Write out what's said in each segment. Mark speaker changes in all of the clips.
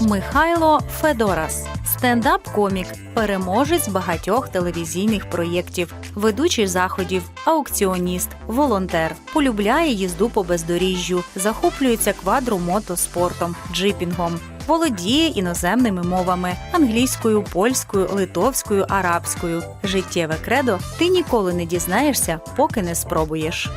Speaker 1: Михайло Федорас, стендап-комік, переможець багатьох телевізійних проєктів, ведучий заходів, аукціоніст, волонтер, полюбляє їзду по бездоріжжю, захоплюється квадромотоспортом, джипінгом, володіє іноземними мовами англійською, польською, литовською, арабською. Життєве кредо ти ніколи не дізнаєшся, поки не спробуєш.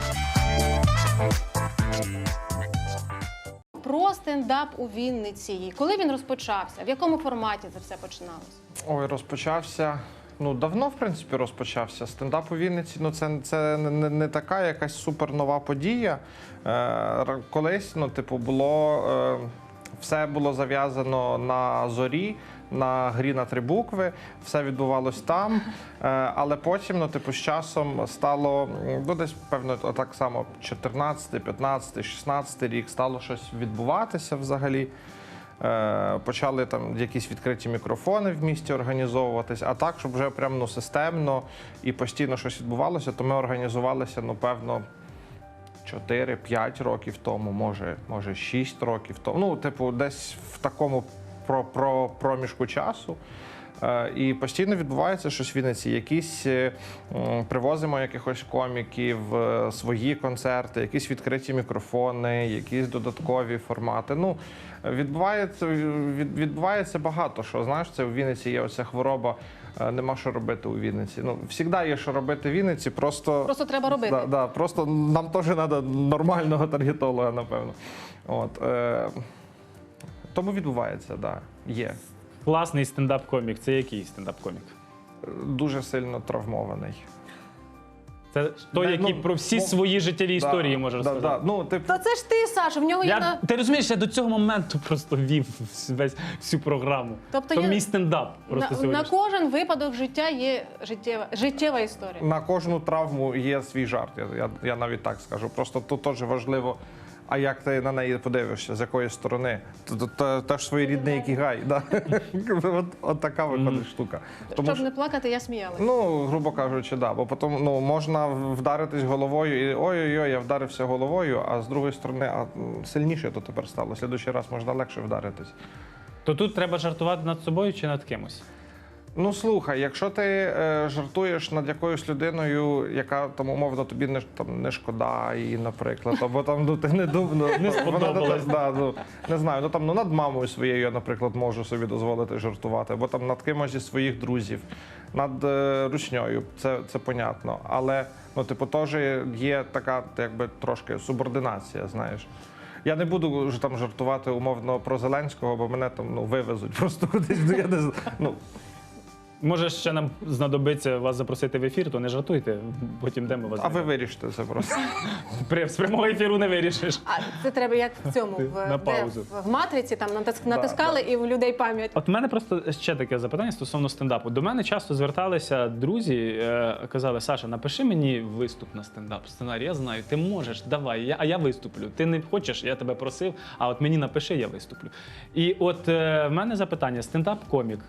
Speaker 2: Стендап у Вінниці. Коли він розпочався? В якому форматі це все починалося?
Speaker 3: Ой, розпочався. Ну, давно, в принципі, розпочався. Стендап у Вінниці ну, це, це не, не така якась супернова подія. Е, колись, ну, типу, було. Е, все було зав'язано на зорі, на грі на три букви, все відбувалось там. Е, але потім, ну, типу, з часом стало ну, десь, певно, так само 14, 15, 16 рік стало щось відбуватися взагалі. Е, Почали там якісь відкриті мікрофони в місті організовуватись, а так, щоб вже прям ну, системно і постійно щось відбувалося, то ми організувалися, ну, певно, 4-5 років тому, може, може 6 років тому. Ну, типу, десь в такому про, про, проміжку часу. Е, І постійно відбувається щось в Вінниці. Якісь е, привозимо якихось коміків, е, свої концерти, якісь відкриті мікрофони, якісь додаткові формати. Ну, відбувається, відбувається багато що. Знаєш, це в Вінниці є оця хвороба. Нема що робити у Вінниці. Ну, завжди є що робити в Вінниці, просто
Speaker 2: Просто треба робити.
Speaker 3: Да, да, просто нам теж треба нормального таргетолога, напевно. От, е, тому відбувається, да, є.
Speaker 4: Класний стендап-комік. Це який стендап-комік?
Speaker 3: Дуже сильно травмований.
Speaker 4: Це той,
Speaker 3: Не,
Speaker 4: який
Speaker 3: ну,
Speaker 4: про всі
Speaker 3: ну,
Speaker 4: свої життєві історії
Speaker 3: да,
Speaker 4: може
Speaker 3: да,
Speaker 4: розказати.
Speaker 3: Да, ну, типу,
Speaker 2: Та це ж ти, Саша, в нього є
Speaker 4: Я,
Speaker 2: на.
Speaker 4: ти розумієш, я до цього моменту просто вів весь всю програму.
Speaker 2: Тобто
Speaker 4: То
Speaker 2: є-
Speaker 4: мій стендап просто
Speaker 2: На,
Speaker 4: сьогодні.
Speaker 2: на кожен випадок життя є життєва, життєва історія.
Speaker 3: на кожну травму є свій жарт. Я, я, я навіть так скажу. Просто тут теж важливо. А як ти на неї подивишся, з якої сторони? Теж своєрідний якігай. Да? от, от така виходить штука. Тому
Speaker 2: Щоб
Speaker 3: що-
Speaker 2: не плакати, я сміялася.
Speaker 3: Ну, грубо кажучи, да. Бо потім ну, можна вдаритись головою і ой-ой-ой, я вдарився головою, а з другої сторони, а м, сильніше то тепер стало. Слідуючий раз можна легше вдаритись.
Speaker 4: То тут треба жартувати над собою чи над кимось?
Speaker 3: Ну слухай, якщо ти е, жартуєш над якоюсь людиною, яка там умовно тобі не, там, не шкода, і, наприклад, або там ну, ти не думно,
Speaker 4: Не сподобалось.
Speaker 3: да, ну, не знаю, ну там ну, над мамою своєю, я, наприклад, можу собі дозволити жартувати, або там над кимось зі своїх друзів, над е, ручньою, це, це понятно. Але ну, типу, теж є така, якби трошки субординація, знаєш. Я не буду вже там жартувати умовно про Зеленського, бо мене там ну, вивезуть просто кудись. ну, Я не знаю. Ну,
Speaker 4: Може, ще нам знадобиться вас запросити в ефір, то не жартуйте, потім де ми вас
Speaker 3: а ви вирішите це просто.
Speaker 4: При- з прямого ефіру не вирішиш.
Speaker 2: А це треба як в цьому в,
Speaker 4: На
Speaker 2: де,
Speaker 4: паузу.
Speaker 2: в, матриці там натис- натискали і в людей пам'ять.
Speaker 4: От в мене просто ще таке запитання стосовно стендапу. До мене часто зверталися друзі, е, казали: Саша, напиши мені виступ на стендап. Сценарій, я знаю, ти можеш, давай, я, а я виступлю. Ти не хочеш, я тебе просив, а от мені напиши, я виступлю. І от е, в мене запитання: стендап-комік.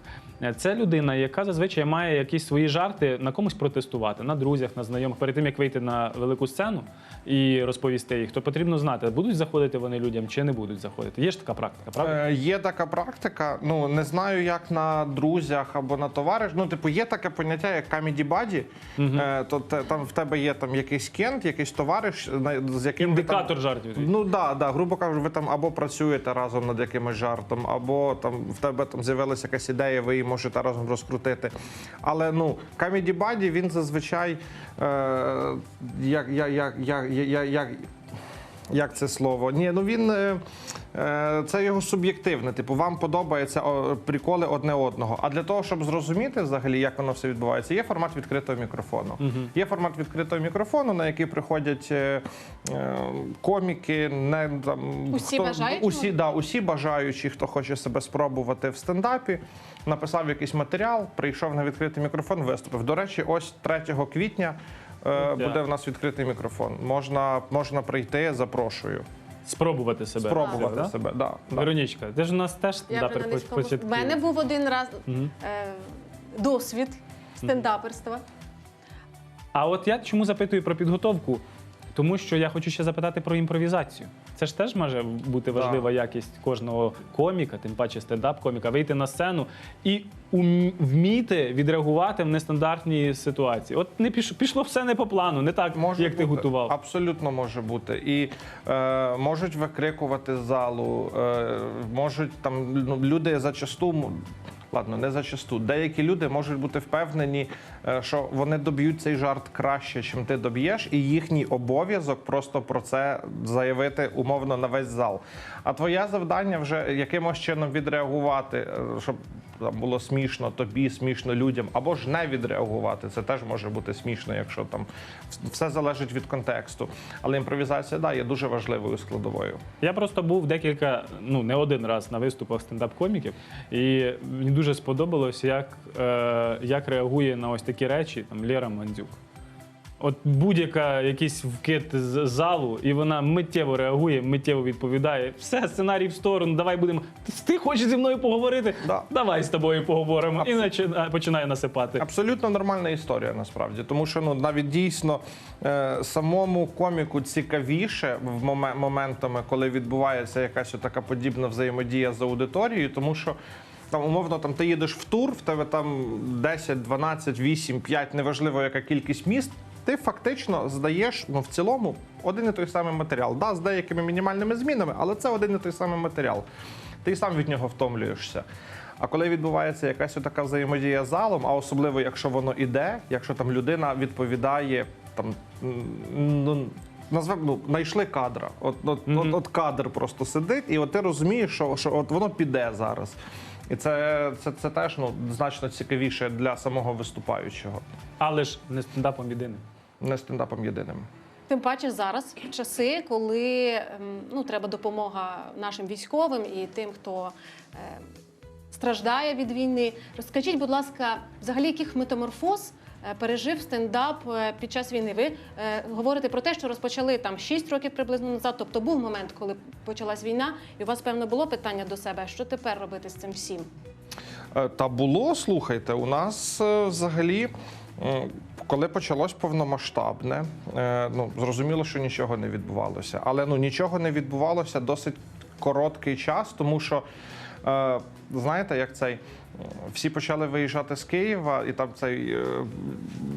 Speaker 4: Е, Це людина, яка зазвичай має якісь свої жарти на комусь протестувати, на друзях, на знайомих. Перед тим як вийти на велику сцену і розповісти їх, то потрібно знати, будуть заходити вони людям чи не будуть заходити. Є ж така практика, правда?
Speaker 3: Е, Є така практика. Ну не знаю, як на друзях або на товариш. Ну, типу, є таке поняття, як comedy buddy. Е, То те- там в тебе є там якийсь кент, якийсь товариш, з яким ти там-
Speaker 4: жартів.
Speaker 3: Ну да, да, грубо кажучи, ви там або працюєте разом над якимось жартом, або там в тебе там з'явилася якась ідея, ви її можете разом розкрутити. Але ну, Камеді Баді він зазвичай е, як, як, як, як, як, як, це слово? Ні, ну він е, е, це його суб'єктивне. Типу, вам подобаються приколи одне одного. А для того, щоб зрозуміти взагалі, як воно все відбувається, є формат відкритого мікрофону. Є формат відкритого мікрофону, на який приходять е, коміки, не там
Speaker 2: Усі бажаючі?
Speaker 3: усі, да, усі бажаючі, хто хоче себе спробувати в стендапі. Написав якийсь матеріал, прийшов на відкритий мікрофон, виступив. До речі, ось 3 квітня. Буде в нас відкритий мікрофон. Можна, можна прийти, запрошую.
Speaker 4: Спробувати себе.
Speaker 3: Спробувати
Speaker 4: Да?
Speaker 3: себе. Да, да.
Speaker 4: Веронічка, ти ж у нас теж
Speaker 2: Я
Speaker 4: стендапер
Speaker 2: вже на низькому.
Speaker 4: початку.
Speaker 2: В мене був один раз
Speaker 4: Мгм.
Speaker 2: е, досвід стендаперства.
Speaker 4: А от я чому запитую про підготовку? Тому що я хочу ще запитати про імпровізацію. Це ж теж може бути важлива якість кожного коміка, тим паче стендап-коміка, вийти на сцену і ум- вміти відреагувати в нестандартній ситуації. От не пішло, пішло все не по плану, не так,
Speaker 3: Може
Speaker 4: як ти
Speaker 3: бути.
Speaker 4: готував.
Speaker 3: Абсолютно може бути. І е, можуть викрикувати з залу, е, можуть там ну, люди зачасту. м- Ладно, не зачасту. Деякі люди можуть бути впевнені, що вони доб'ють цей жарт краще, чим ти доб'єш, і їхній обов'язок просто про це заявити умовно на весь зал. А твоє завдання вже якимось чином відреагувати, е, щоб там було смішно тобі, смішно людям, або ж не відреагувати. Це теж може бути смішно, якщо там все залежить від контексту. Але імпровізація да, є дуже важливою складовою.
Speaker 4: Я просто був декілька, ну не один раз на виступах стендап-коміків, і мені дуже сподобалось, як, е, як реагує на ось такі речі там Лера Мандзюк. От будь-яка якийсь вкид з залу, і вона миттєво реагує, миттєво відповідає. Все, сценарій в сторону, давай будемо. Ти, ти хочеш зі мною поговорити?
Speaker 3: Да.
Speaker 4: Давай з тобою поговоримо. І
Speaker 3: Абсолютно.
Speaker 4: начи- починає насипати.
Speaker 3: Абсолютно нормальна історія насправді, тому що ну навіть дійсно е, самому коміку цікавіше в моме- моментами, коли відбувається якась така подібна взаємодія з аудиторією, тому що. Там умовно, там ти їдеш в тур, в тебе там 10, 12, 8, 5, неважливо яка кількість міст. Ти фактично здаєш ну в цілому один і той самий матеріал. Да, з деякими мінімальними змінами, але це один і той самий матеріал. Ти сам від нього втомлюєшся. А коли відбувається якась така взаємодія з залом, а особливо якщо воно іде, якщо там людина відповідає там ну. Назвемо, ну, знайшли кадра. От, от, от, от кадр просто сидить, і от ти розумієш, що, що от воно піде зараз. І це, це, це теж ну, значно цікавіше для самого виступаючого,
Speaker 4: Але ж не стендапом єдиним.
Speaker 3: не стендапом єдиним.
Speaker 2: Тим паче зараз в часи, коли ем, ну, треба допомога нашим військовим і тим, хто е, страждає від війни. Розкажіть, будь ласка, взагалі яких метаморфоз пережив стендап е, під час війни? Ви е, говорите про те, що розпочали там 6 років приблизно назад. Тобто був момент, коли почалась війна, і у вас певно було питання до себе, що тепер робити з цим всім?
Speaker 3: Е, Та було, слухайте, у нас е, взагалі, коли почалось повномасштабне, е, ну зрозуміло, що нічого не відбувалося. Але ну нічого не відбувалося досить короткий час, тому що. Е, Знаєте, як цей всі почали виїжджати з Києва, і там цей е,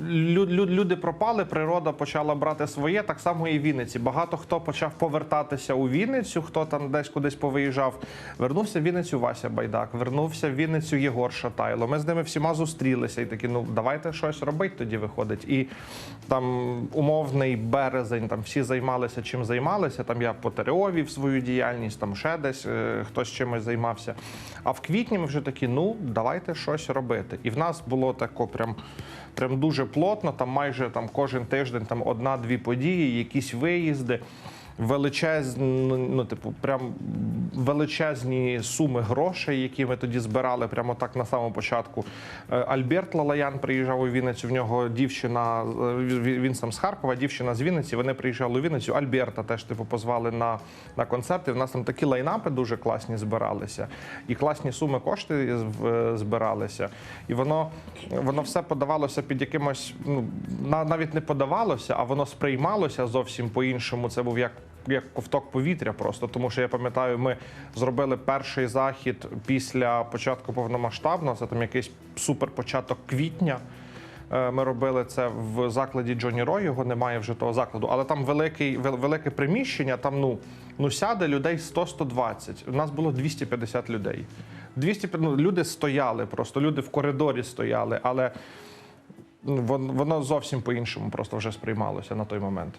Speaker 3: лю- лю- люди пропали, природа почала брати своє. Так само і в Вінниці. Багато хто почав повертатися у Вінницю, хто там десь кудись повиїжджав. Вернувся в Вінницю Вася Байдак, вернувся в Вінницю Єгор Шатайло. Ми з ними всіма зустрілися і такі, ну давайте щось робити тоді виходить. І там умовний березень, там всі займалися чим займалися. Там я по ТРО вів свою діяльність, там ще десь е, хтось чимось займався. А в квітні ми вже такі, ну давайте щось робити. І в нас було тако прям. Прям дуже плотно, там майже там кожен тиждень там одна-дві події, якісь виїзди, величезні, ну, типу, прям величезні суми грошей, які ми тоді збирали прямо так на самому початку. Е, Альберт Лалаян приїжджав у Вінницю. В нього дівчина, е, він сам з Харкова, дівчина з Вінниці. Вони приїжджали у Вінницю. Альберта теж типу позвали на, на концерти. В нас там такі лайнапи дуже класні збиралися, і класні суми кошти збиралися. І воно, воно все подавалося під якимось, ну на- навіть не подавалося, а воно сприймалося зовсім по-іншому. Це був як. Як ковток повітря, просто тому що я пам'ятаю, ми зробили перший захід після початку повномасштабного. Це там якийсь супер початок квітня. Е, Ми робили це в закладі Джоні Рой. Його немає вже того закладу, але там великий, велике приміщення. Там ну, ну сяде людей 100-120. У нас було 250 людей. 200, ну, люди стояли просто, люди в коридорі стояли, але ну, воно зовсім по-іншому просто вже сприймалося на той момент.